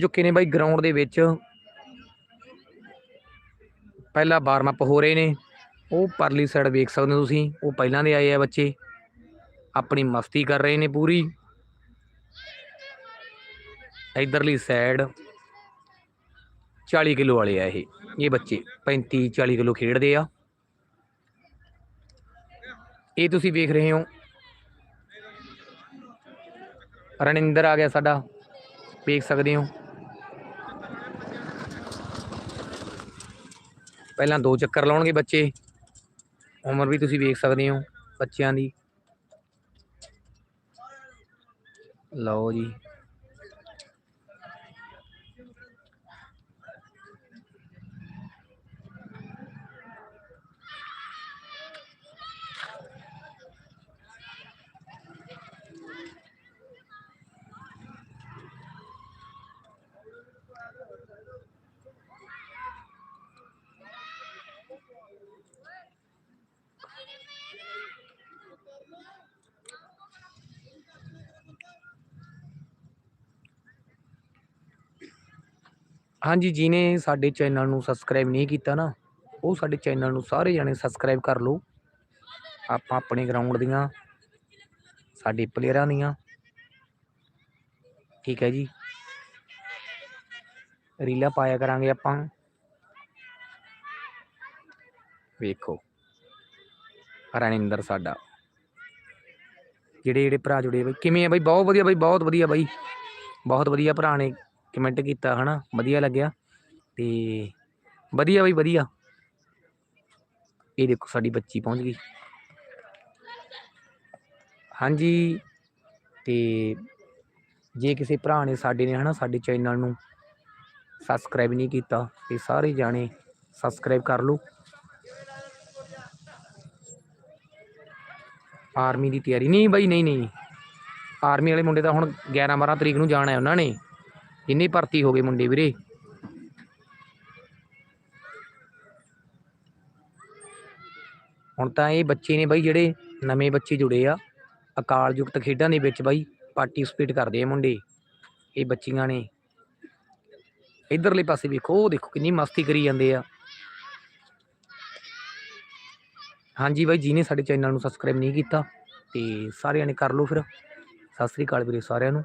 ਚੁੱਕੇ ਨੇ ਬਾਈ ਗਰਾਊਂਡ ਦੇ ਵਿੱਚ। ਪਹਿਲਾ ਵਾਰਮ ਅਪ ਹੋ ਰਹੇ ਨੇ। ਉਹ ਪਰਲੀ ਸਾਈਡ ਵੇਖ ਸਕਦੇ ਹੋ ਤੁਸੀਂ। ਉਹ ਪਹਿਲਾਂ ਦੇ ਆਏ ਆ ਬੱਚੇ। ਆਪਣੀ ਮਸਤੀ ਕਰ ਰਹੇ ਨੇ ਪੂਰੀ। ਇਧਰਲੀ ਸਾਈਡ 40 ਕਿਲੋ ਵਾਲੇ ਆ ਇਹ। ਇਹ ਬੱਚੇ 35 40 ਕਿਲੋ ਖੇਡਦੇ ਆ। ਇਹ ਤੁਸੀਂ ਵੇਖ ਰਹੇ ਹੋ। ਰਣਿੰਦਰ ਆ ਗਿਆ ਸਾਡਾ। ਵੇਖ ਸਕਦੇ ਹੋ। ਪਹਿਲਾਂ ਦੋ ਚੱਕਰ ਲਾਉਣਗੇ ਬੱਚੇ। ਉਮਰ ਵੀ ਤੁਸੀਂ ਵੇਖ ਸਕਦੇ ਹੋ ਬੱਚਿਆਂ ਦੀ। ਲਓ ਜੀ। ਹਾਂਜੀ, ਜਿਹਨੇ ਸਾਡੇ ਚੈਨਲ ਨੂੰ ਸਬਸਕ੍ਰਾਈਬ ਨਹੀਂ ਕੀਤਾ ਨਾ, ਉਹ ਸਾਡੇ ਚੈਨਲ ਨੂੰ ਸਾਰੇ ਜਣੇ ਸਬਸਕ੍ਰਾਈਬ ਕਰ ਲਓ। ਆਪਾਂ ਆਪਣੇ ਗਰਾਊਂਡ ਦੀਆਂ, ਸਾਡੇ ਪਲੇਅਰਾਂ ਦੀਆਂ। ਠੀਕ ਹੈ ਜੀ। ਰੀਲਾ ਪਾਇਆ ਕਰਾਂਗੇ ਆਪਾਂ। ਵੇਖੋ। ਰਣਿੰਦਰ ਸਾਡਾ। ਜਿਹੜੇ ਜਿਹੜੇ ਭਰਾ ਜੁੜੇ ਬਈ, ਕਿਵੇਂ ਆ ਬਈ? ਬਹੁਤ ਵਧੀਆ ਬਈ, ਬਹੁਤ ਵਧੀਆ ਬਈ। ਬਹੁਤ ਵਧੀਆ ਭਰਾ ਨੇ ਕਮੈਂਟ ਕੀਤਾ, ਹਨਾ? ਵਧੀਆ ਲੱਗਿਆ। ਤੇ ਵਧੀਆ ਬਈ, ਵਧੀਆ। ਇਹ ਦੇਖੋ ਸਾਡੀ ਬੱਚੀ ਪਹੁੰਚ ਗਈ। ਹਾਂਜੀ। ਤੇ ਜੇ ਕਿਸੇ ਭਰਾ ਨੇ ਸਾਡੇ ਨੇ, ਹਨਾ, ਸਾਡੇ ਚੈਨਲ ਨੂੰ ਸਬਸਕ੍ਰਾਈਬ ਨਹੀਂ ਕੀਤਾ, ਤੇ ਸਾਰੇ ਜਾਣੇ ਸਬਸਕ੍ਰਾਈਬ ਕਰ ਲਓ। ਆਰਮੀ ਦੀ ਤਿਆਰੀ। ਨਹੀਂ ਬਾਈ, ਨਹੀਂ ਨਹੀਂ। ਆਰਮੀ ਵਾਲੇ ਮੁੰਡੇ ਤਾਂ ਹੁਣ 11 12 ਤਰੀਕ ਨੂੰ ਜਾਣਾ ਹੈ ਉਹਨਾਂ ਨੇ। ਜਿੰਨੇ ਭਰਤੀ ਹੋ ਗਏ ਮੁੰਡੇ ਵੀਰੇ। ਹੁਣ ਤਾਂ ਇਹ ਬੱਚੇ ਨੇ ਬਾਈ ਜਿਹੜੇ ਨਵੇਂ ਬੱਚੇ ਜੁੜੇ ਆ, ਅਕਾਲ ਯੁਕਤ ਖੇਡਾਂ ਦੇ ਵਿੱਚ ਬਾਈ ਪਾਰਟਿਸਿਪੇਟ ਕਰਦੇ ਆ ਮੁੰਡੇ, ਇਹ ਬੱਚੀਆਂ ਨੇ। ਇਧਰਲੇ ਪਾਸੇ ਵੇਖੋ, ਉਹ ਦੇਖੋ ਕਿੰਨੀ ਮਸਤੀ ਕਰੀ ਜਾਂਦੇ ਆ। ਹਾਂਜੀ ਬਾਈ ਜਿਹਨੇ ਸਾਡੇ ਚੈਨਲ ਨੂੰ ਸਬਸਕ੍ਰਾਈਬ ਨਹੀਂ ਕੀਤਾ ਤੇ ਸਾਰਿਆਂ ਨੇ ਕਰ ਲਓ ਫਿਰ। ਸਤਿ ਸ੍ਰੀ ਅਕਾਲ ਵੀਰੇ ਸਾਰਿਆਂ ਨੂੰ।